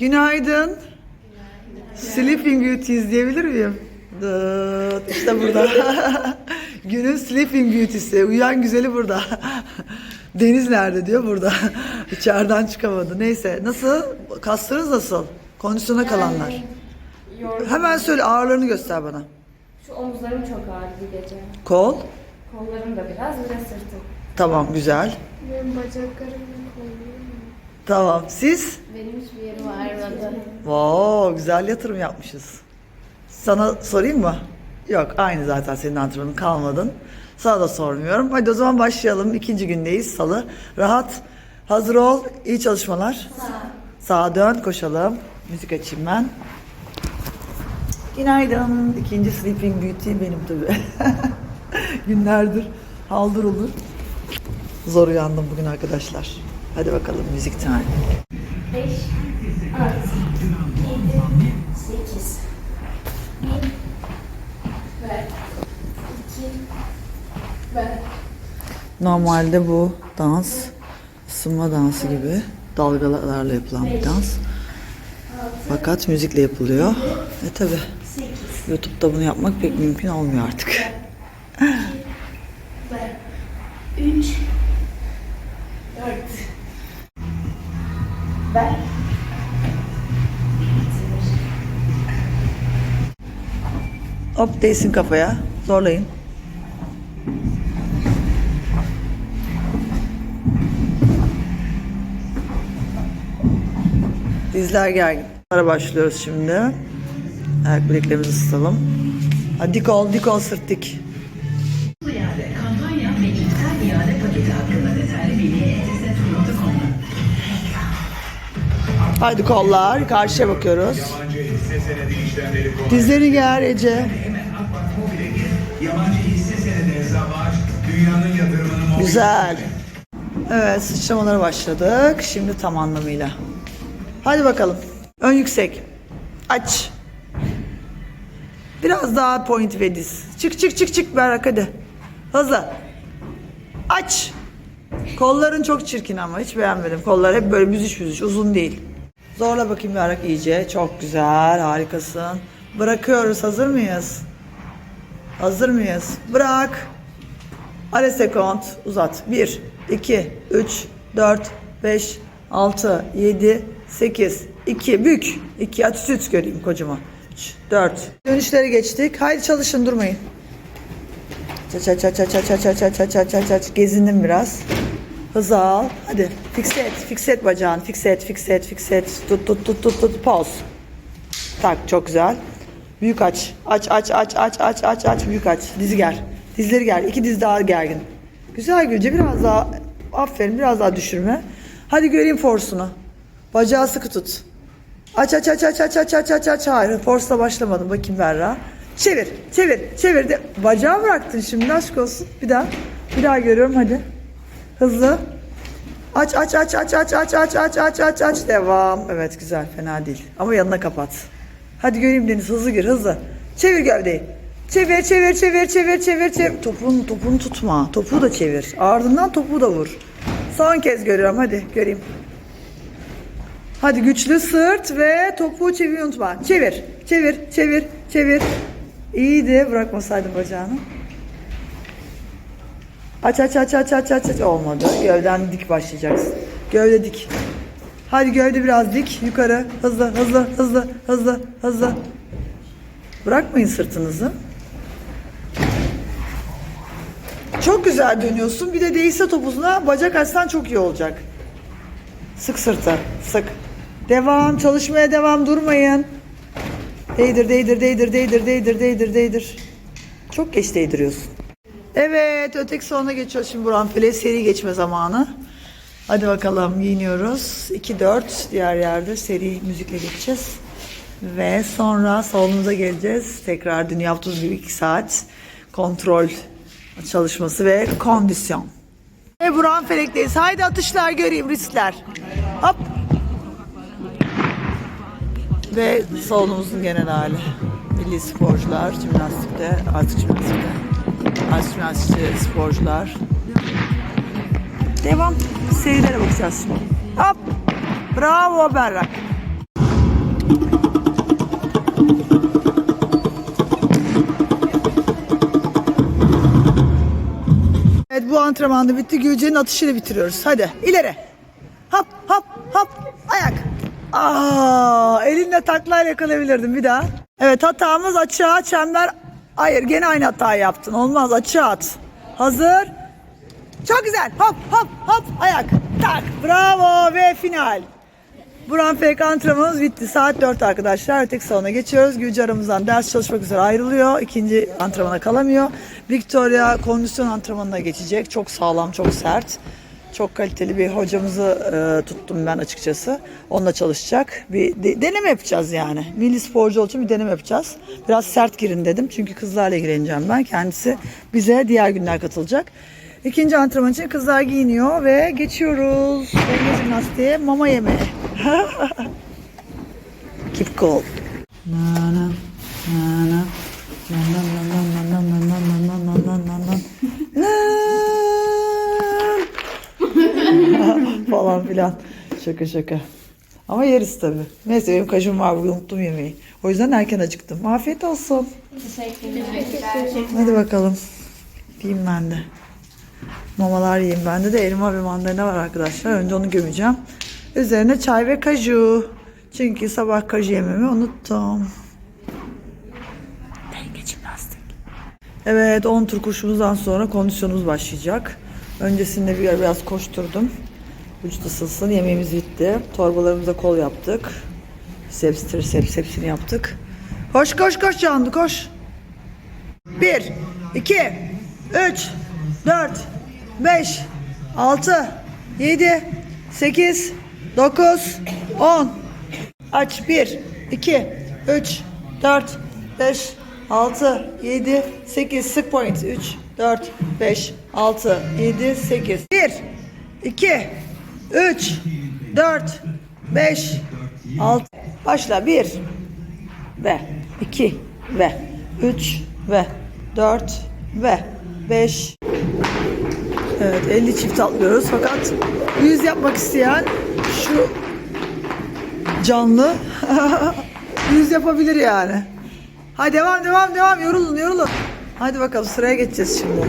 Günaydın. Sleeping Beauty izleyebilir miyim? Dıt, işte burada. Günün Sleeping Beauty'si. Uyuyan güzeli burada. Deniz nerede diyor burada. İçeriden çıkamadı. Neyse. Nasıl? Kaslarınız nasıl? Kondisyona kalanlar. Yorgun. Hemen söyle ağırlığını göster bana. Şu omuzlarım çok ağrıdı gece. Kol. Kollarım da biraz, bir de sırtım. Tamam güzel. Benim bacaklarım kollarım. Tamam. Siz? Benim hiçbir yerim ağrımadı. Wow, güzel yatırım yapmışız. Sana sorayım mı? Yok, aynı zaten senin antrenmanın kalmadın. Sana da sormuyorum. Hadi o zaman başlayalım. İkinci gündeyiz, salı. Rahat, hazır ol. İyi çalışmalar. Sağ. Sağa dön, koşalım. Müzik açayım ben. Günaydın. İkinci Sleeping Beauty benim tabii. Günlerdir haldır olur. Zor uyandım bugün arkadaşlar. Hadi bakalım müzik time. 5, 6, 7, 8, 1, ve 2, ve Normalde bu dans ısınma dansı gibi dalgalarla yapılan bir dans. Fakat müzikle yapılıyor. E tabi 8, YouTube'da bunu yapmak pek mümkün olmuyor artık. ve 3, 4, ve Hop değsin kafaya. Zorlayın. Dizler gergin. Ara başlıyoruz şimdi. Ayak bileklerimizi ısıtalım. Hadi dik ol, dik ol sırt dik. Haydi kollar. Karşıya bakıyoruz. Dizlerini ger Ece. Güzel. Evet sıçramalara başladık. Şimdi tam anlamıyla. Hadi bakalım. Ön yüksek. Aç. Biraz daha point ve diz. Çık çık çık çık Berrak hadi. Hızlı. Aç. Kolların çok çirkin ama hiç beğenmedim. Kollar hep böyle büzüş büzüş uzun değil. Zorla bakayım Berrak iyice. Çok güzel harikasın. Bırakıyoruz hazır mıyız? Hazır mıyız? Bırak. Are sekond uzat. 1, 2, 3, 4, 5, 6, 7, 8, 2, bük. 2 atütüt göreyim kocama. 3, 4. Dönüşleri geçtik. Haydi çalışın durmayın. Çaç çaç çaç çaç çaç çaç çaç çaç. Gezindim biraz. Hızı al. Hadi. Fikse et. Fikse et bacağını. Fikse et. Fikse et. Fikse et. Tut tut tut tut tut. Pause. Tak çok güzel. Büyük aç. Aç aç aç aç aç aç aç büyük aç. Dizi ger. Dizleri ger. İki diz daha gergin. Güzel Gülce biraz daha aferin biraz daha düşürme. Hadi göreyim forsunu. Bacağı sıkı tut. Aç aç aç aç aç aç aç aç aç. Hayır forsla başlamadım. Bakayım Berra. Çevir çevir çevir. De. Bacağı bıraktın şimdi aşk olsun. Bir daha. Bir daha görüyorum hadi. Hızlı. Aç aç aç aç aç aç aç aç aç aç aç devam. Evet güzel fena değil. Ama yanına kapat. Hadi göreyim Deniz hızlı gir hızlı. Çevir gövdeyi. Çevir çevir çevir çevir çevir çevir. Topun topunu tutma. Topu da çevir. Ardından topu da vur. Son kez görüyorum hadi göreyim. Hadi güçlü sırt ve topu çevir unutma. Çevir çevir çevir çevir. İyiydi bırakmasaydın bacağını. Aç aç aç aç aç aç aç olmadı. Gövden dik başlayacaksın. Gövde dik. Hadi gövde biraz dik. Yukarı. Hızlı hızlı hızlı hızlı hızlı. Bırakmayın sırtınızı. Çok güzel dönüyorsun. Bir de değilse topuzuna bacak açsan çok iyi olacak. Sık sırtı. Sık. Devam. Çalışmaya devam. Durmayın. Değdir, değdir, değdir, değdir, değdir, değdir, değdir. Çok geç değdiriyorsun. Evet, öteki salona geçiyoruz şimdi Burhan File. Seri geçme zamanı. Hadi bakalım giyiniyoruz. 2-4 diğer yerde seri müzikle geçeceğiz. Ve sonra salonumuza geleceğiz. Tekrar dün yaptığımız gibi 2 saat kontrol çalışması ve kondisyon. Ve Burhan Felek'teyiz. Haydi atışlar göreyim riskler. Hop. Ve salonumuzun genel hali. Milli sporcular, jimnastikte, artık jimnastikte, jimnastikçi sporcular. Devam. Serilere bakacağız şimdi. Hop. Bravo Berrak. Evet bu antrenman da bitti. Gülce'nin atışıyla bitiriyoruz. Hadi ileri. Hop hop hop. Ayak. Aa, elinle taklayla yakalayabilirdim bir daha. Evet hatamız açığa çember. Hayır gene aynı hatayı yaptın. Olmaz açığa at. Hazır. Çok güzel. Hop hop hop ayak. Tak. Bravo ve final. Buran Fek antrenmanımız bitti. Saat 4 arkadaşlar. Öteki salona geçiyoruz. Gülce aramızdan ders çalışmak üzere ayrılıyor. İkinci antrenmana kalamıyor. Victoria kondisyon antrenmanına geçecek. Çok sağlam, çok sert. Çok kaliteli bir hocamızı e, tuttum ben açıkçası. Onunla çalışacak. Bir de- deneme yapacağız yani. Milli sporcu için bir deneme yapacağız. Biraz sert girin dedim. Çünkü kızlarla ilgileneceğim ben. Kendisi bize diğer günler katılacak. İkinci antrenman için kızlar giyiniyor ve geçiyoruz. Denge jimnastiğe mama yemeğe. Keep cool. Na na na na na na na na na na falan filan. Şaka şaka. Ama yeriz tabii. Neyse benim kaşım var bugün unuttum yemeği. O yüzden erken acıktım. Afiyet olsun. Teşekkürler. Hadi bakalım. Yiyeyim ben de. Mamalar yiyeyim. Bende de elma ve mandalina var arkadaşlar. Önce onu gömeceğim. Üzerine çay ve kaju. Çünkü sabah kaju yememi unuttum. Denge jimnastik. Evet 10 tur koşumuzdan sonra kondisyonumuz başlayacak. Öncesinde bir biraz koşturdum. Vücut ısınsın. Yemeğimiz bitti. Torbalarımıza kol yaptık. Biceps, triceps hepsini yaptık. Koş koş koş Canlı koş. 1, 2, 3, 4, 5, 6, 7, 8, 9, 10. Aç 1, 2, 3, 4, 5, 6, 7, 8. Sık point. 3, 4, 5, 6, 7, 8. 1, 2, 3, 4, 5, 6. Başla. 1, ve 2 ve 3 ve 4 ve 5 Evet 50 çift atlıyoruz. Fakat 100 yapmak isteyen şu canlı 100 yapabilir yani. Hadi devam devam devam. Yorulun yorulun. Hadi bakalım sıraya geçeceğiz şimdi.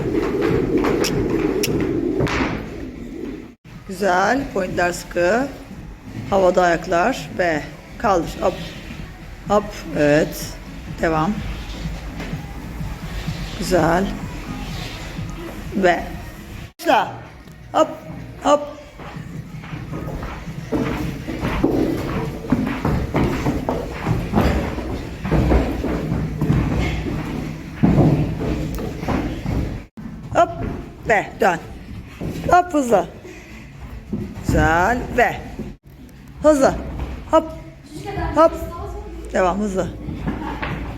Güzel pointler sıkı. Havada ayaklar ve kaldır. Hop. Hop. Evet. Devam. Güzel. Ve başla. Hop. Hop. Hop. Ve dön. Hop hızlı. Güzel. Ve hızlı. Hop. Hop. Devam hızlı.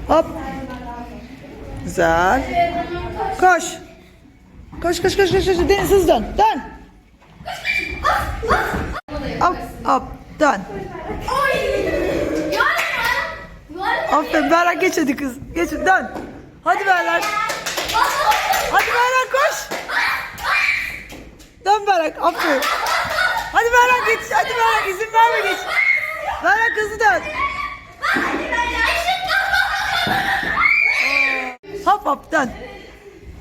Hop. Güzel. Koş. Koş koş koş koş. koş. Deniz hızlı dön. Dön. Hop hop dön. Aferin Berrak geç hadi kız. Geç dön. Hadi Berrak. Hadi Berrak koş. Dön Berrak aferin. Hadi Berrak geç. Hadi Berrak izin verme geç. Berrak hızlı dön. Hop hop dön.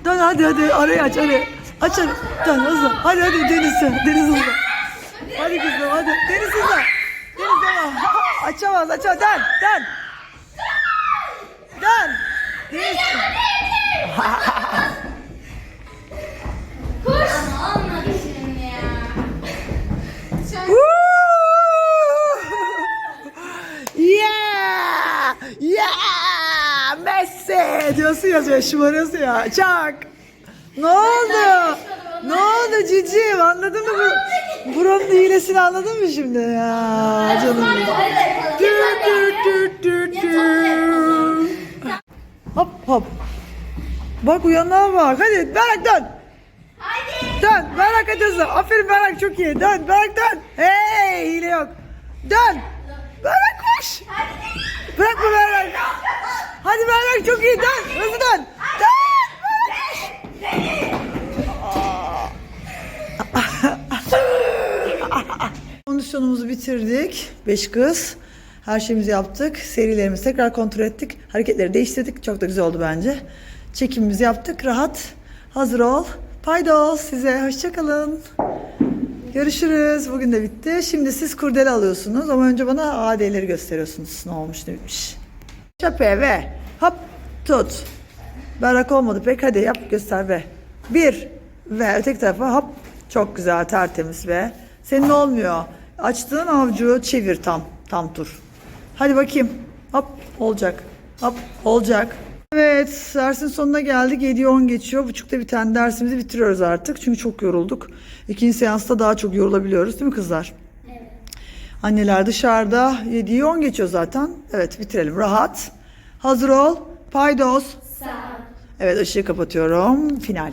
Dön hadi hadi arayı aç arayı. Aç arayı. Dön hızlı. Hadi hadi Deniz Deniz hızlı. Hadi kızım hadi. Deniz hızlı. Deniz devam. Açamaz açamaz. Dön dön. Dön. Deniz. yeah! Yeah! Messi diyorsun ya şöyle şımarıyorsun ya. Çak. Ne oldu? Ne oldu cicim? Anladın mı? Bu, buranın hilesini anladın mı şimdi? Ya canım. Hop hop. Bak uyanığa bak. Hadi Berak dön. Dön. Berak hadi hızlı. Aferin Berak çok iyi. Dön. Berak dön. Hey hile yok. Dön. Berak koş. Bırakma Berak. Hadi Berak çok iyi. Dön. Hızlı dön. Dön. Berak koş. Kondisyonumuzu bitirdik. Beş kız. Her şeyimizi yaptık. Serilerimizi tekrar kontrol ettik. Hareketleri değiştirdik. Çok da güzel oldu bence. Çekimimizi yaptık. Rahat. Hazır ol. Paydos size. Hoşçakalın. Görüşürüz. Bugün de bitti. Şimdi siz kurdele alıyorsunuz ama önce bana AD'leri gösteriyorsunuz. Ne olmuş ne bitmiş. Çöpe ve hop tut. Berrak olmadı pek. Hadi yap göster ve. Bir ve öteki tarafa hop. Çok güzel tertemiz ve. Senin olmuyor. Açtığın avucu çevir tam. Tam tur. Hadi bakayım. Hop olacak. Hop olacak. Evet dersin sonuna geldik. 7'ye 10 geçiyor. Buçukta bir tane dersimizi bitiriyoruz artık. Çünkü çok yorulduk. İkinci seansta daha çok yorulabiliyoruz değil mi kızlar? Evet. Anneler dışarıda 7'yi 10 geçiyor zaten. Evet bitirelim. Rahat. Hazır ol. Paydos. Sağ ol. Evet ışığı kapatıyorum. Final.